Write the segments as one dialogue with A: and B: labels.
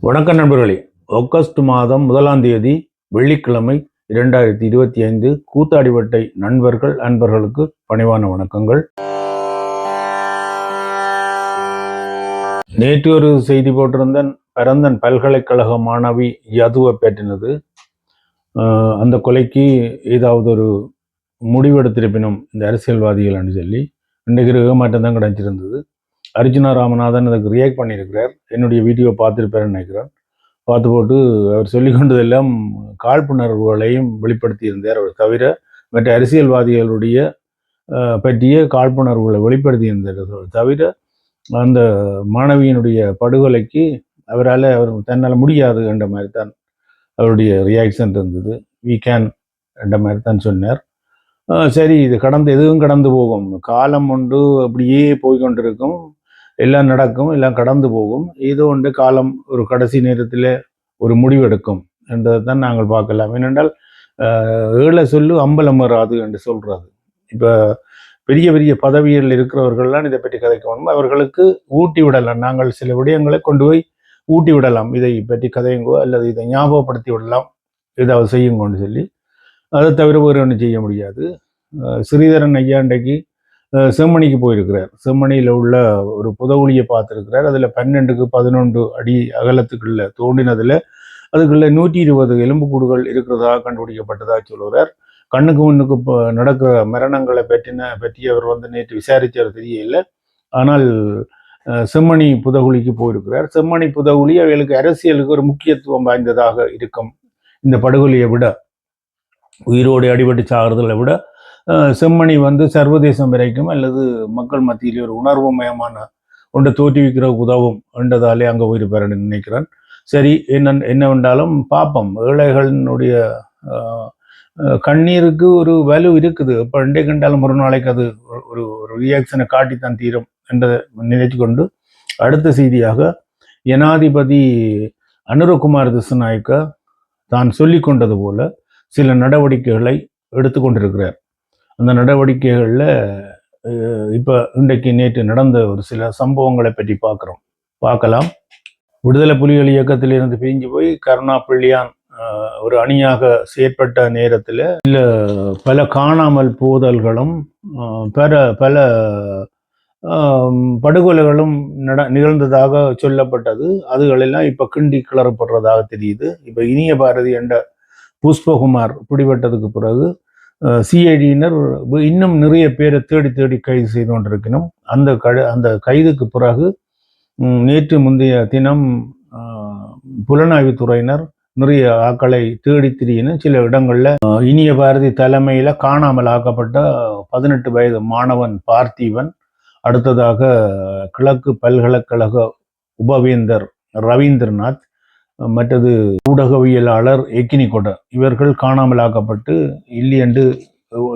A: வணக்கம் நண்பர்களே ஆகஸ்ட் மாதம் முதலாம் தேதி வெள்ளிக்கிழமை இரண்டாயிரத்தி இருபத்தி ஐந்து கூத்தாடிவட்டை நண்பர்கள் அன்பர்களுக்கு பணிவான வணக்கங்கள். நேற்று ஒரு செய்தி போட்டிருந்தேன். பரந்தன் பல்கலைக்கழக மாணவி யதுவை பேட்டினது. ஆஹ் அந்த கொலைக்கு ஏதாவது ஒரு முடிவெடுத்திருப்பினும் இந்த அரசியல்வாதிகள் அரசியல்வாதிகள்னு சொல்லி இன்றைக்கு ஏமாற்றம் தான் கிடைச்சிருந்தது. அர்ஜுனா ராமநாதன் அதுக்கு ரியாக்ட் பண்ணியிருக்கிறார். என்னுடைய வீடியோ பார்த்துருப்பாருன்னு நினைக்கிறேன். பார்த்து போட்டு அவர் சொல்லிக்கொண்டதெல்லாம் காழ்ப்புணர்வுகளையும் வெளிப்படுத்தியிருந்தார். அவர் தவிர மற்ற அரசியல்வாதிகளுடைய பற்றிய காழ்ப்புணர்வுகளை வெளிப்படுத்தியிருந்தார். தவிர அந்த மாணவியினுடைய படுகொலைக்கு அவரால் அவர் தன்னால் முடியாது என்ற மாதிரி தான் அவருடைய ரியாக்ஷன் இருந்தது. வி கேன் என்ற மாதிரி தான் சொன்னார். சரி இது கடந்து எதுவும் கடந்து போகும். காலம் ஒன்று அப்படியே போய்கொண்டிருக்கும் எல்லாம் நடக்கும் எல்லாம் கடந்து போகும். ஏதோ ஒன்று காலம் ஒரு கடைசி நேரத்தில் ஒரு முடிவெடுக்கும் என்றதை தான் நாங்கள் பார்க்கலாம். ஏனென்றால் ஏழை சொல்லு அம்பலம் வராது என்று சொல்கிறது இப்போ பெரிய பெரிய பதவியில் இருக்கிறவர்கள்லாம் இதை பற்றி கதைக்கணும். அவர்களுக்கு ஊட்டி விடலாம். நாங்கள் சில விடயங்களை கொண்டு போய் ஊட்டி விடலாம். இதை பற்றி கதையுங்கோ அல்லது இதை ஞாபகப்படுத்தி விடலாம். ஏதாவது செய்யுங்கன்னு சொல்லி. அதை தவிர வேறு ஒன்றும் செய்ய முடியாது. ஸ்ரீதரன் ஐயாண்டைக்கு செம்மணிக்கு போயிருக்கிறார். செம்மணியில் உள்ள ஒரு புதவுளியை பார்த்துருக்கிறார். அதில் பன்னெண்டுக்கு பதினொன்று அடி அகலத்துக்குள்ள தோண்டினதில் அதுக்குள்ள நூற்றி இருபது எலும்புக்கூடுகள் இருக்கிறதா கண்டுபிடிக்கப்பட்டதாக சொல்லுகிறார். கண்ணுக்கு முன்னுக்கு இப்போ நடக்கிற மரணங்களை பற்றின பற்றி அவர் வந்து நேற்று விசாரித்தார் தெரியல. ஆனால் செம்மணி புதகுழிக்கு போயிருக்கிறார். செம்மணி புதகுழி அவர்களுக்கு அரசியலுக்கு ஒரு முக்கியத்துவம் வாய்ந்ததாக இருக்கும். இந்த படுகொலையை விட உயிரோடு அடிபட்டு சாகிறதுல விட செம்மணி வந்து சர்வதேசம் வரைக்கும் அல்லது மக்கள் மத்தியிலே ஒரு உணர்வுமயமான ஒன்றை தோற்றுவிக்கிற உதவும் என்றதாலே அங்கே போயிருப்பாருன்னு நினைக்கிறேன். சரி என்ன என்னவென்றாலும் பாப்பம் ஏழைகளினுடைய கண்ணீருக்கு ஒரு வலு இருக்குது. இப்போ ரெண்டே கண்டாலும் ஒரு நாளைக்கு அது ஒரு- ஒரு ரியாக்ஷனை காட்டித்தான் தீரும் என்றதை நினைத்து கொண்டு அடுத்த செய்தியாக ஜனாதிபதி அனுரகுமார் திசுநாயக்க தான் சொல்லி கொண்டது போல சில நடவடிக்கைகளை எடுத்துக்கொண்டிருக்கிறார் அந்த நடவடிக்கைகளில் இப்போ இன்றைக்கு நேற்று நடந்த ஒரு சில சம்பவங்களை பற்றி பார்க்குறோம். பார்க்கலாம். விடுதலை புலிகள் இயக்கத்திலிருந்து பிரிஞ்சு போய் கருணா பிள்ளையான் ஒரு அணியாக செயற்பட்ட நேரத்தில் இல்லை பல காணாமல் போதல்களும் பல பல படுகொலைகளும் நட நிகழ்ந்ததாக சொல்லப்பட்டது. அதுகளெல்லாம் இப்போ கிண்டி கிளறப்படுறதாக தெரியுது. இப்போ இனிய பாரதி என்ற புஷ்பகுமார் பிடிபட்டதுக்கு பிறகு சிஐடியினர் இன்னும் நிறைய பேரை தேடி தேடி கைது செய்து கொண்டிருக்கணும். அந்த கடு அந்த கைதுக்கு பிறகு நேற்று முந்தைய தினம் புலனாய்வுத்துறையினர் நிறைய ஆக்களை தேடி திரியின சில இடங்களில் இனிய பாரதி தலைமையில் காணாமல் ஆக்கப்பட்ட பதினெட்டு வயது மாணவன் பார்த்திவன் அடுத்ததாக கிழக்கு பல்கலைக்கழக உபவேந்தர் ரவீந்திரநாத் மற்றது ஊடகவியலாளர் எக்கினிகொட இவர்கள் காணாமலாக்கப்பட்டு இல்லையென்று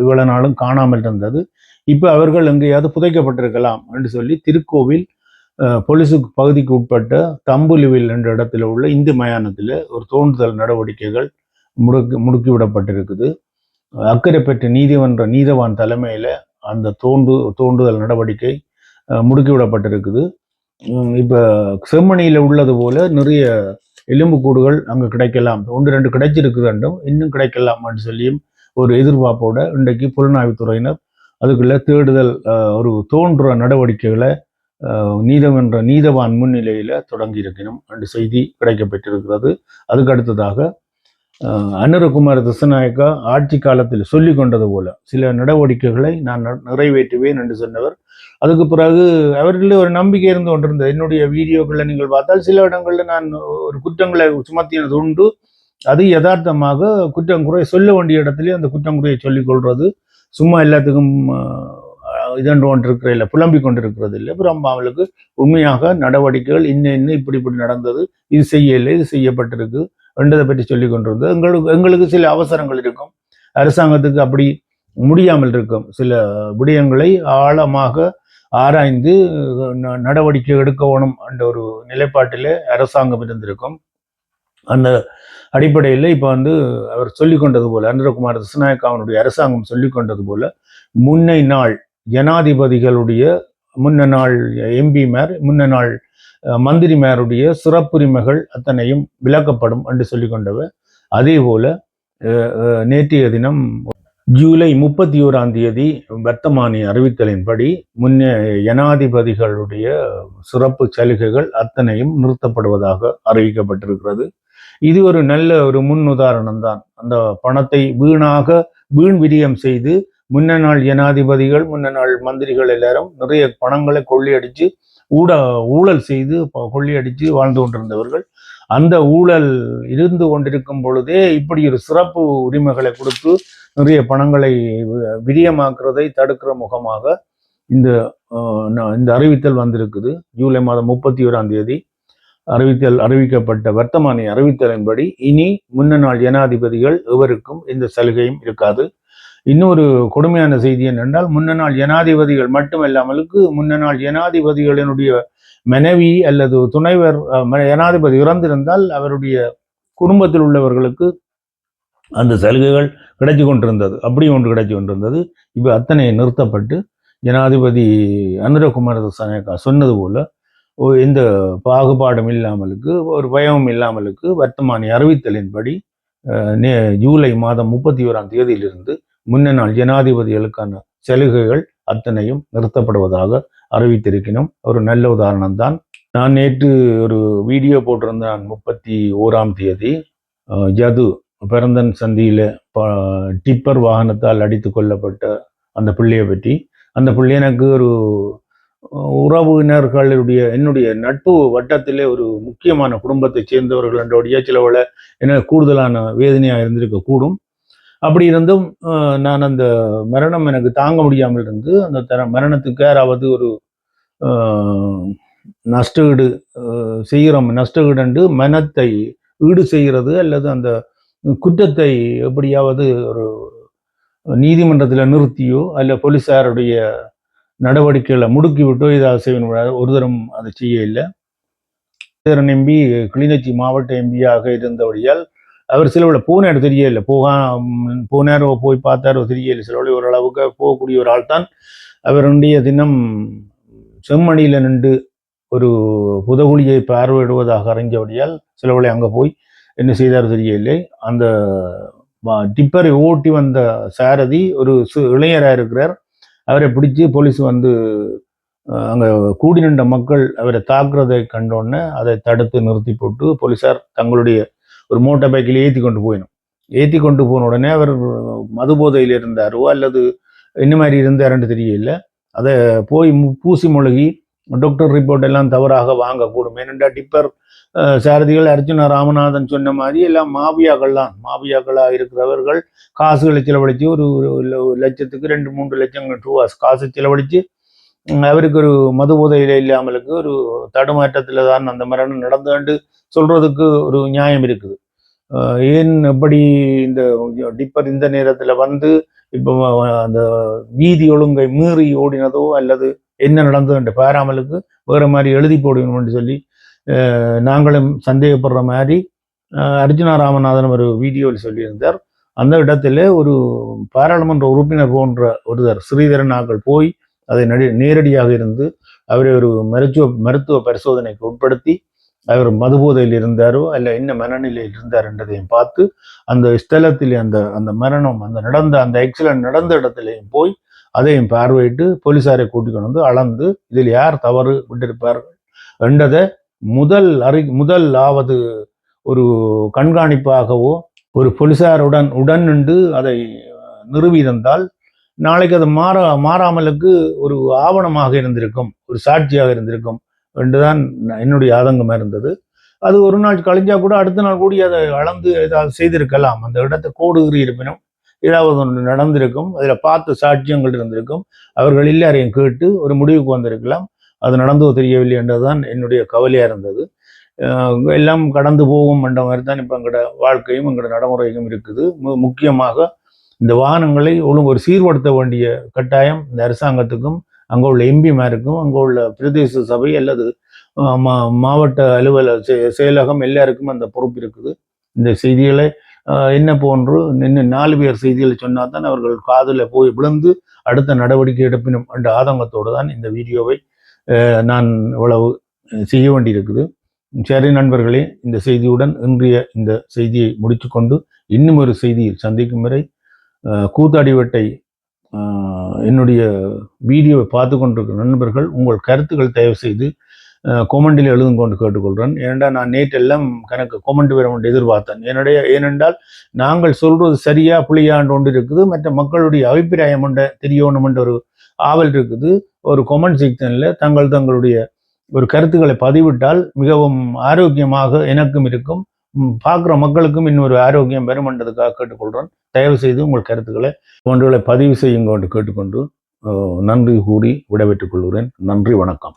A: இவ்வளவு நாளும் காணாமல் இருந்தது. இப்போ அவர்கள் எங்கேயாவது புதைக்கப்பட்டிருக்கலாம் என்று சொல்லி திருக்கோவில் அஹ், பகுதிக்கு உட்பட்ட தம்புலுவில் என்ற இடத்துல உள்ள இந்து மயானத்தில் ஒரு தோண்டுதல் நடவடிக்கைகள் முடுக்கி முடுக்கிவிடப்பட்டிருக்குது. அக்கறை பெற்ற நீதிமன்ற நீதவான் தலைமையில் அந்த தோண்டு தோண்டுதல் நடவடிக்கை முடுக்கிவிடப்பட்டிருக்குது. இப்போ செம்மணியில் உள்ளது போல நிறைய எலும்புக்கூடுகள் அங்கே கிடைக்கலாம். ஒன்று ரெண்டு கிடைச்சிருக்கு வேண்டும் இன்னும் கிடைக்கலாம் என்று சொல்லியும் ஒரு எதிர்பார்ப்போட இன்றைக்கு புலனாய்வுத்துறையினர் அதுக்குள்ள தேடுதல் அஹ், ஒரு தோன்ற நடவடிக்கைகளை அஹ், நீதமன்ற நீதவான் முன்னிலையில் தொடங்கி இருக்கணும் என்று செய்தி கிடைக்கப்பட்டிருக்கிறது அதுக்கு அடுத்ததாக அனுரகுமார் திசநாயக்கா ஆட்சி காலத்தில் சொல்லி கொண்டது போல சில நடவடிக்கைகளை நான் நிறைவேற்றுவேன் என்று சொன்னவர். அதுக்கு பிறகு அவர்களே ஒரு நம்பிக்கை இருந்து கொண்டிருந்தது. என்னுடைய வீடியோக்களை நீங்கள் பார்த்தால் சில இடங்களில் நான் ஒரு குற்றங்களை சுமத்தினது உண்டு. அது யதார்த்தமாக குற்றம் குறை சொல்ல வேண்டிய இடத்துல அந்த குற்றம் குறையை சொல்லிக் சும்மா எல்லாத்துக்கும் இதன்று கொண்டிருக்கிற இல்லை புலம்பிக் கொண்டிருக்கிறது இல்லை. அப்புறம் அவளுக்கு உண்மையாக நடவடிக்கைகள் இன்ன இன்னும் இப்படி இப்படி நடந்தது. இது செய்யலை இது செய்யப்பட்டிருக்கு. என்றதை பற்றி சொல்லிக் கொண்டிருந்தது. எங்களுக்கு எங்களுக்கு சில அவசரங்கள் இருக்கும். அரசாங்கத்துக்கு அப்படி முடியாமல் இருக்கும். சில விடயங்களை ஆழமாக ஆராய்ந்து நடவடிக்கை எடுக்க வேணும் என்ற ஒரு நிலைப்பாட்டிலே அரசாங்கம் இருந்திருக்கும். அந்த அடிப்படையில் இப்போ வந்து அவர் சொல்லிக்கொண்டது போல அனந்தகுமார் திசுநாயக் அவனுடைய அரசாங்கம் சொல்லிக் கொண்டது போல முன்னை நாள் ஜனாதிபதிகளுடைய முன்ன நாள் எம்பிமார் முன்ன நாள் மந்திரிமாருடைய சிறப்புரிமைகள் அத்தனையும் விளக்கப்படும் என்று சொல்லி கொண்டவர் அதே போல நேற்றைய தினம் ஜூலை முப்பத்தி ஓராம் தேதி வர்த்தமானி அறிவித்தலின்படி முன்னே ஜனாதிபதிகளுடைய சிறப்பு சலுகைகள் அத்தனையும் நிறுத்தப்படுவதாக அறிவிக்கப்பட்டிருக்கிறது. இது ஒரு நல்ல ஒரு முன் உதாரணம் தான். அந்த பணத்தை வீணாக வீண் விரியம் செய்து முன்ன நாள் ஜனாதிபதிகள் முன்ன நாள் மந்திரிகள் எல்லாரும் நிறைய பணங்களை கொள்ளையடிச்சு ஊட ஊழல் செய்து ப- வாழ்ந்து கொண்டிருந்தவர்கள் அந்த ஊழல் இருந்து கொண்டிருக்கும் பொழுதே இப்படி ஒரு சிறப்பு உரிமைகளை கொடுத்து நிறைய பணங்களை விரியமாக்குறதை தடுக்கிற முகமாக இந்த இந்த அறிவித்தல் வந்திருக்குது. ஜூலை மாதம் முப்பத்தி ஓராம் தேதி அறிவித்தல் அறிவிக்கப்பட்ட வர்த்தமானி அறிவித்தலின்படி இனி முன்ன நாள் ஜனாதிபதிகள் எவருக்கும் இந்த சலுகையும் இருக்காது. இன்னொரு கொடுமையான செய்தி என்னென்றால் முன்ன நாள் ஜனாதிபதிகள் மட்டுமல்லாமலுக்கு முன்ன நாள் ஜனாதிபதிகளினுடைய மனைவி அல்லது துணைவர் ஜனாதிபதி இறந்திருந்தால் அவருடைய குடும்பத்தில் உள்ளவர்களுக்கு அந்த சலுகைகள் கிடைச்சி கொண்டிருந்தது. அப்படி ஒன்று கிடைச்சி கொண்டிருந்தது. இப்போ அத்தனை நிறுத்தப்பட்டு ஜனாதிபதி அனுரகுமார சனேகா சொன்னது போல் எந்த பாகுபாடும் இல்லாமலுக்கு ஒரு பயமும் இல்லாமலுக்கு வர்த்தமானி அறிவித்தலின்படி நே- ஜூலை மாதம் முப்பத்தி ஓராம் தேதியிலிருந்து முன்ன நாள் ஜனாதிபதிகளுக்கான சலுகைகள் அத்தனையும் நிறுத்தப்படுவதாக அறிவித்திருக்கணும் ஒரு நல்ல உதாரணம் தான். நான் நேற்று ஒரு வீடியோ போட்டிருந்தேன் முப்பத்தி ஓராம் தேதி. ஜது பிறந்தன் சந்தியில் ப- டிப்பர் வாகனத்தால் அடித்து கொல்லப்பட்ட அந்த பிள்ளையை பற்றி. அந்த பிள்ளை எனக்கு ஒரு உறவினர்களுடைய என்னுடைய நட்பு வட்டத்திலே ஒரு முக்கியமான குடும்பத்தைச் சேர்ந்தவர்கள் என்றோடைய சிலவள என்ன கூடுதலான வேதனையாக இருந்திருக்க கூடும் அப்படி இருந்தும் நான் அந்த மரணம் எனக்கு தாங்க முடியாமல் இருந்து அந்த தர மரணத்துக்கு யாராவது ஒரு நஷ்டஈடு செய்கிறோம். நஷ்டஈடு மனத்தை ஈடு செய்கிறது அல்லது அந்த குற்றத்தை எப்படியாவது ஒரு நீதிமன்றத்தில் நிறுத்தியோ அல்ல போலீசாருடைய நடவடிக்கைகளை முடுக்கி விட்டோ செய்ய செய்யணும் ஒரு தரம் அதை செய்ய இல்லை சேரன் எம்பி கிளிநொச்சி மாவட்ட எம்பியாக இருந்தபடியால் அவர் சிலவில் போனார் தெரியல. போகா ம், போய் பார்த்தாரோ தெரியல. சிலவில் ஓரளவுக்கு போகக்கூடிய ஒரு ஆள் தான். அவருடைய தினம் செம்மணியில் நின்று ஒரு புதகுழியை பார்வையிடுவதாக அறிஞ்சபடியால் சிலவளை அங்கே போய் என்ன செய்தார் தெரியவில்லை. அந்த டிப்பரை ஓட்டி வந்த சாரதி ஒரு சு இளைஞராக இருக்கிறார். அவரை பிடிச்சி போலீஸ் வந்து அங்கே கூடி நின்ற மக்கள் அவரை தாக்குறதை கண்டோன்னே அதை தடுத்து நிறுத்தி போட்டு போலீசார் தங்களுடைய ஒரு மோட்டார் பைக்கில் ஏற்றி கொண்டு போயிடும் ஏற்றி கொண்டு போன உடனே அவர் மது போதையில் இருந்தாரோ அல்லது என்ன மாதிரி இருந்தாருன்னு தெரியல. அதை போய் பூசி முழுகி டாக்டர் ரிப்போர்ட் எல்லாம் தவறாக வாங்கக்கூடும். ஏனென்றால் டிப்பர் சாரதிகள் அர்ஜுன ராமநாதன் சொன்ன மாதிரி எல்லாம் மாவியாக்கள் தான். மாவியாக்களாக இருக்கிறவர்கள் காசுகளை செலவழித்து ஒரு ஒரு லட்சத்துக்கு ரெண்டு மூன்று லட்சம் ரூபா காசு செலவழித்து அவருக்கு ஒரு மது போதையில இல்லாமலுக்கு ஒரு தடுமாற்றத்தில் தான் அந்த மரணம் நடந்தாண்டு சொல்றதுக்கு ஒரு நியாயம் இருக்குது. ஏன் எப்படி இந்த டிப்பர் இந்த நேரத்தில் வந்து இப்போ அந்த வீதி ஒழுங்கை மீறி ஓடினதோ அல்லது என்ன நடந்தது பாராமலுக்கு வேற மாதிரி எழுதி போடணும்னு சொல்லி நாங்களும் சந்தேகப்படுற மாதிரி அர்ஜுனா ராமநாதன் ஒரு வீடியோவில் சொல்லியிருந்தார். அந்த இடத்துல ஒரு பாராளுமன்ற உறுப்பினர் போன்ற ஒருவர் ஸ்ரீதரன் ஆக்கள் போய் அதை நடி நேரடியாக இருந்து அவரை ஒரு மருத்துவ மருத்துவ பரிசோதனைக்கு உட்படுத்தி அவர் மதுபோதையில் இருந்தாரோ அல்ல என்ன மனநிலையில் இருந்தார் என்றதையும் பார்த்து அந்த ஸ்தலத்தில் அந்த அந்த மரணம் அந்த நடந்த அந்த ஆக்சிடென்ட் நடந்த இடத்துலையும் போய் அதையும் பார்வையிட்டு போலீசாரை கூட்டிக் கொண்டு வந்து அளந்து இதில் யார் தவறு விட்டிருப்பார்கள் என்றதை முதல் அறி முதல் ஆவது ஒரு கண்காணிப்பாகவோ ஒரு போலீசாருடன் உடன் நின்று அதை நிறுவியிருந்தால் நாளைக்கு அது மாற மாறாமலுக்கு ஒரு ஆவணமாக இருந்திருக்கும் ஒரு சாட்சியாக இருந்திருக்கும் என்றுதான் என்னுடைய ஆதங்கமாக இருந்தது. அது ஒரு நாள் கழிஞ்சா கூட அடுத்த நாள் கூடி அதை அளந்து ஏதாவது செய்திருக்கலாம். அந்த இடத்தை கோடுகிறி இருப்பினும் ஏதாவது ஒன்று நடந்திருக்கும். அதில் பார்த்த சாட்சியங்கள் இருந்திருக்கும். அவர்கள் எல்லாரையும் கேட்டு ஒரு முடிவுக்கு வந்திருக்கலாம். அது நடந்தோ தெரியவில்லை என்றதுதான் என்னுடைய கவலையாக இருந்தது. எல்லாம் கடந்து போகும் என்ற மாதிரி தான் இப்போ எங்களோட வாழ்க்கையும் எங்களோட நடைமுறையும் இருக்குது. மு- முக்கியமாக இந்த வாகனங்களை ஒழுங்கு ஒரு சீர்படுத்த வேண்டிய கட்டாயம் இந்த அரசாங்கத்துக்கும் அங்கே உள்ள எம்பிமாருக்கும் அங்கே உள்ள பிரதேச சபை அல்லது மா- மாவட்ட அலுவலக செ- செயலகம் எல்லாருக்கும் அந்த பொறுப்பு இருக்குது. இந்த செய்திகளை என்ன போன்று நின்று நாலு பேர் செய்திகளை சொன்னால் தான் அவர்கள் காதில் போய் விழுந்து அடுத்த நடவடிக்கை எடுப்பினும் என்ற ஆதங்கத்தோடு தான் இந்த வீடியோவை நான் இவ்வளவு செய்ய வேண்டியிருக்குது. சரி நண்பர்களே இந்த செய்தியுடன் இன்றைய இந்த செய்தியை முடித்துக்கொண்டு இன்னும் ஒரு செய்தியில் சந்திக்கும் வரை அஹ், கூத்தாடிவட்டை என்னுடைய வீடியோவை பார்த்து கொண்டிருக்கிற நண்பர்கள் உங்கள் கருத்துக்கள் தயவு செய்து கொமெண்டில் எழுதும் கொண்டு கேட்டுக்கொள்கிறேன். ஏனென்றால் நான் நேற்றெல்லாம் கணக்கு கொமெண்ட் வர ஒன்று எதிர்பார்த்தேன். என்னுடைய ஏனென்றால் நாங்கள் சொல்றது சரியா புளியாண்டு ஒன்று இருக்குது. மற்ற மக்களுடைய அபிப்பிராயம் என்ற தெரியணும் என்ற ஒரு ஆவல் இருக்குது. ஒரு கொமெண்ட் செக்ஷனில் தங்கள் தங்களுடைய ஒரு கருத்துக்களை பதிவிட்டால் மிகவும் ஆரோக்கியமாக எனக்கும் இருக்கும். பார்க்குற மக்களுக்கும் இன்னொரு ஆரோக்கியம் பெருமன்றதுக்காக கேட்டுக்கொள்கிறேன் தயவு செய்து உங்கள் கருத்துக்களை ஒன்றுகளை பதிவு செய்யுங்க என்று கேட்டுக்கொண்டு நன்றி கூறி விடைபெற்றுக் கொள்கிறேன். நன்றி வணக்கம்.